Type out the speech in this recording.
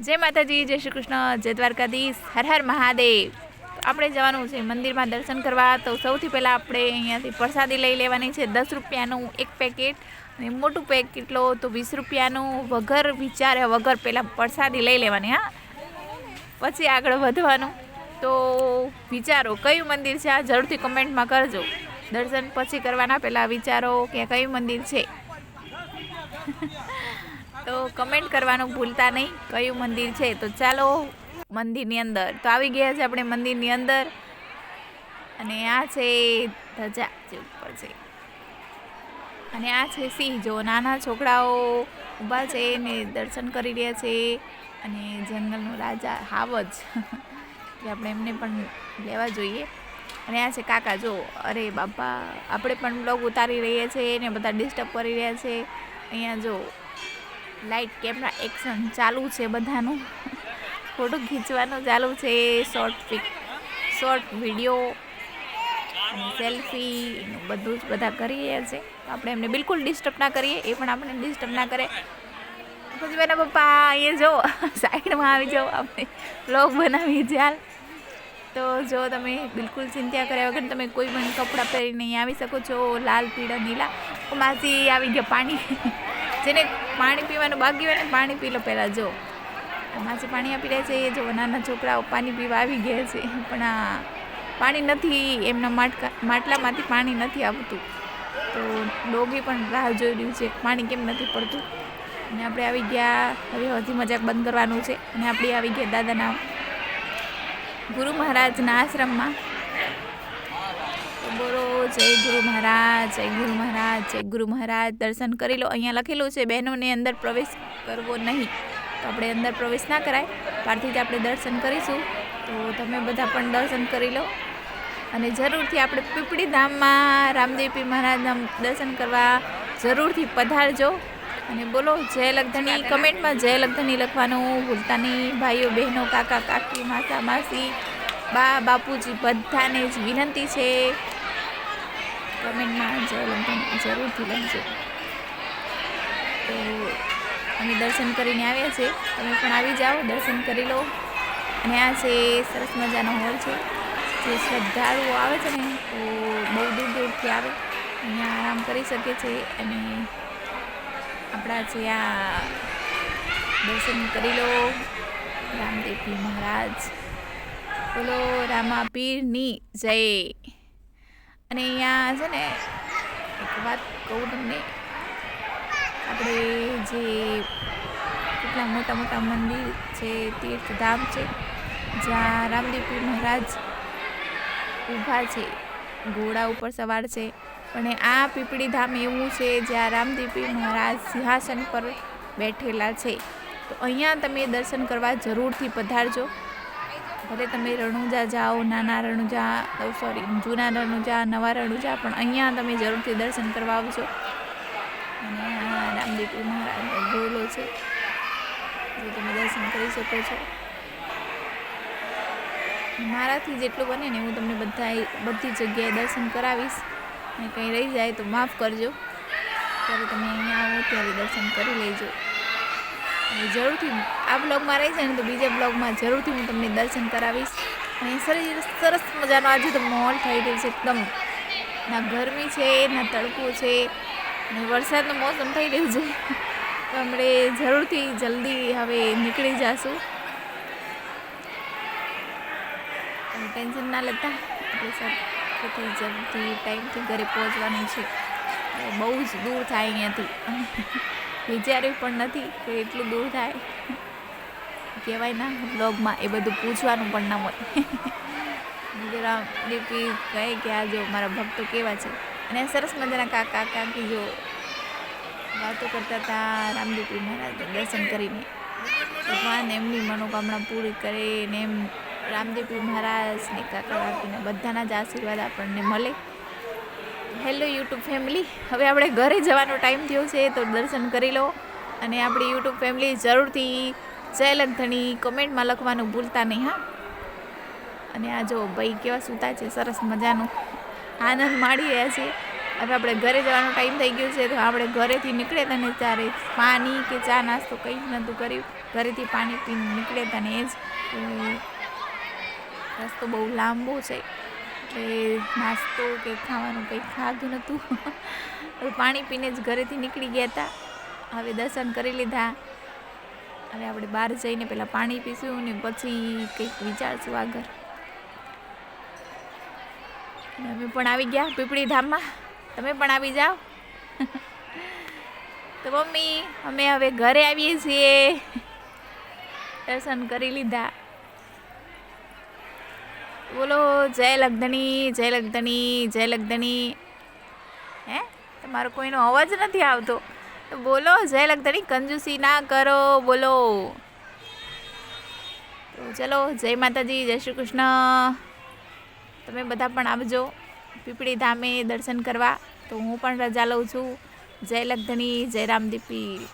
જય માતાજી, જય શ્રી કૃષ્ણ, જય દ્વારકાધીશ, હર હર મહાદેવ. આપણે જવાનું છે મંદિરમાં દર્શન કરવા. તો સૌથી પહેલાં આપણે અહીંયાથી પ્રસાદી લઈ લેવાની છે દસ રૂપિયાનું એક પેકેટ. અને મોટું પેકેટ લો તો વીસ રૂપિયાનું વગર વિચારે વગર પહેલાં પ્રસાદી લઈ લેવાની, હા. પછી આગળ વધવાનું. તો વિચારો, કયું મંદિર છે? આ જરૂરથી કમેન્ટમાં કરજો. દર્શન પછી કરવાના પહેલાં વિચારો કે કયું મંદિર છે? તો કમેન્ટ કરવાનું ભૂલતા નહીં. કયું મંદિર છે તો ચાલો મંદિરની અંદર. તો આવી ગયા છે આપણે મંદિરની અંદર. અને આ છે ધજા જે ઉપર છે. અને આ છે સિંહ જો નાના છોકરાઓ ઊભા છે ને દર્શન કરી રહ્યા છે. અને જંગલનો રાજા હાવજ એટલે આપણે એમને પણ લેવા જોઈએ. અને આ છે કાકા, જો, અરે બાપા, આપણે પણ બ્લોગ ઉતારી રહ્યા છીએ ને બધા ડિસ્ટર્બ કરી રહ્યા છે. અહીંયા જો લાઇટ કેમેરા એક્શન ચાલુ છે બધાનું. ફોટો ખીચવાનું ચાલુ છે short pic short video selfie બધું જ બધા કરી રહ્યા છે. આપણે એમને બિલકુલ ડિસ્ટર્બ ના કરીએ, એ પણ આપણે ડિસ્ટર્બ ના કરે. પછી બેના પપ્પા, અહીંયા જો, સાઈડમાં આવી જાઓ આપણે. બ્લોગ બનાવી ચાલ. તો જો તમે બિલકુલ ચિંતા કર્યા વગર તમે કોઈ પણ કપડાં પહેરીને નહીં આવી શકો છો, લાલ, પીળા, નીલા. માસી આવી ગયા પાણી. જેને પાણી પીવાનું બાકી હોય ને પાણી પી લો પહેલાં, જો. માસી પાણી આપી રહ્યા છે એ જો નાના છોકરાઓ પાણી પીવા આવી ગયા છે. પણ આ પાણી નથી, એમના માટકા, માટલામાંથી પાણી નથી આવતું. તો ડોગી પણ રાહ જોઈ રહ્યું છે, પાણી કેમ નથી પડતું? અને આપણે આવી ગયા, હવે હજી મજાક બંધ કરવાનું છે. અને આપણે આવી ગયા દાદાના ગુરુ મહારાજના આશ્રમમાં. જય ગુરુ મહારાજ જય ગુરુ મહારાજ જય ગુરુ મહારાજ. દર્શન કરી લો. અહીંયા લખેલું છે બહેનોને અંદર પ્રવેશ કરવો નહીં. તો આપણે અંદર પ્રવેશ ના કરાય. બહારથી જ આપણે દર્શન કરીશું. તો તમે બધા પણ દર્શન કરી લો. અને જરૂરથી આપણે પીપળી ધામમાં રામદેવપી મહારાજના દર્શન કરવા જરૂરથી પધારજો. અને બોલો જય લગ્ધની કમેન્ટમાં જય લગ્ધની લખવાનું ભૂલતા નહીં. ભાઈઓ બહેનો કાકા કાકી માસા માસી બા બાપુજી બધાને જ વિનંતી છે. કમેન્ટમાં જય લગધની જરૂરથી લખજો. તો અમે દર્શન કરીને આવ્યા છે. તમે પણ આવી જાઓ, દર્શન કરી લો. અને આ છે સરસ મજાનો હોલ છે. જે શ્રદ્ધાળુઓ આવે છે ને, તો બહુ દૂર દૂરથી આવે. અહીંયા આરામ કરી શકે છે. અને આપણા છે આ દર્શન કરી લો. રામદેવજી મહારાજ. બોલો રામા પીરની જય. અને અહીંયા છે ને, એક વાત કહું તમને. આપણે જે કેટલા મોટા મોટા મંદિર છે, તીર્થધામ છે, જ્યાં રામદેવપીર મહારાજ ઊભા છે, ઘોડા ઉપર સવાર છે. પણ આ પીપળી ધામ એવું છે, જ્યાં રામદેવપીર મહારાજ સિંહાસન પર બેઠેલા છે. તો અહીંયા તમે દર્શન કરવા જરૂરથી પધારજો. ભલે તમે રણુજા જાઓ, નાના રણુજા સોરી જૂના રણુજા, નવા રણુજા, પણ અહીંયા તમે જરૂરથી દર્શન કરવા આવજો. અને આ રામદેવપીર મહારાજનો ગોલો છે, જે તમે દર્શન કરી શકો છો. મારાથી જેટલું બને ને હું તમને બધા બધી જગ્યાએ દર્શન કરાવીશ. અને કંઈ રહી જાય તો માફ કરજો. ત્યારે તમે અહીંયા આવો, ત્યારે દર્શન કરી લેજો. જરૂરથી આ બ્લોગમાં રહી જાય ને તો બીજા બ્લોગમાં જરૂરથી હું તમને દર્શન કરાવીશ. અને સરસ સરસ મજાનો આજે તો માહોલ થઈ ગયો છે એકદમ. ના ગરમી છે, ના તડકો છે, અને વરસાદનું મોસમ થઈ રહ્યું છે. તો આપણે જરૂરથી જલ્દી હવે નીકળી જશું. ટેન્શન ના લેતા. આપણે સાથેથી જલ્દી ટાઈમથી ઘરે પહોંચવાનું છે. બહુ જ દૂર થાય અહીંયાથી. વિચાર્યું પણ નથી કે એટલું દૂર થાય. કહેવાય ના બ્લોગમાં એ બધું પૂછવાનું પણ ના હોય. રામદેવપી કહે કે આ જો મારા ભક્તો કેવા છે. અને સરસ મજાના કાકા કાકી જો વાતો કરતા હતા રામદીપી મહારાજ દર્શન કરીને. ભગવાન એમની મનોકામના પૂરી કરે ને એમ રામદેવપીર મહારાજને કાકા, કાકીને બધાના જ આશીર્વાદ આપણને મળે. Hello YouTube family. હવે આપણે ઘરે જવાનો ટાઈમ થયો છે, તો દર્શન કરી લો અને આપણી યુટ્યુબ ફેમિલી જરૂરથી જય લગધણી કોમેન્ટમાં લખવાનું ભૂલતા નહીં, હા. અને આ જો ભાઈ કેવા સૂતા છે, સરસ મજાનું આનંદ માણી રહ્યા છે. હવે આપણે ઘરે જવાનો ટાઈમ થઈ ગયો છે, તો આપણે ઘરેથી નીકળે તને ત્યારે પાણી કે ચા નાસ્તો કંઈ જ નહોતું કર્યું. ઘરેથી પાણી પીને નીકળે તને એ જ. રસ્તો બહુ લાંબો છે. એટલે નાસ્તો કે ખાવાનું કંઈ ખાધું નહોતું. હવે પાણી પીને જ ઘરેથી નીકળી ગયા હતા. હવે દર્શન કરી લીધા. હવે આપણે બહાર જઈને પહેલાં પાણી પીશું ને પછી કંઈક વિચારશું આગળ. અમે પણ આવી ગયા પીપળી ધામમાં. તમે પણ આવી જાઓ. તો મમ્મી, અમે હવે ઘરે આવીએ છીએ. દર્શન કરી લીધા. બોલો, જય લગ્ધણી જય લગ્ધણી જય લગ્ધણી. હે? તમારો કોઈનો અવાજ નથી આવતો. તો બોલો, જય લગ્ધણી, કંજૂસી ના કરો, બોલો. તો ચલો, જય માતાજી, જય શ્રી કૃષ્ણ. તમે બધા પણ આવજો પીપળી ધામે દર્શન કરવા. તો હું પણ રજા લઉં છું. જય લગ્ધણી, જય રામદીપી.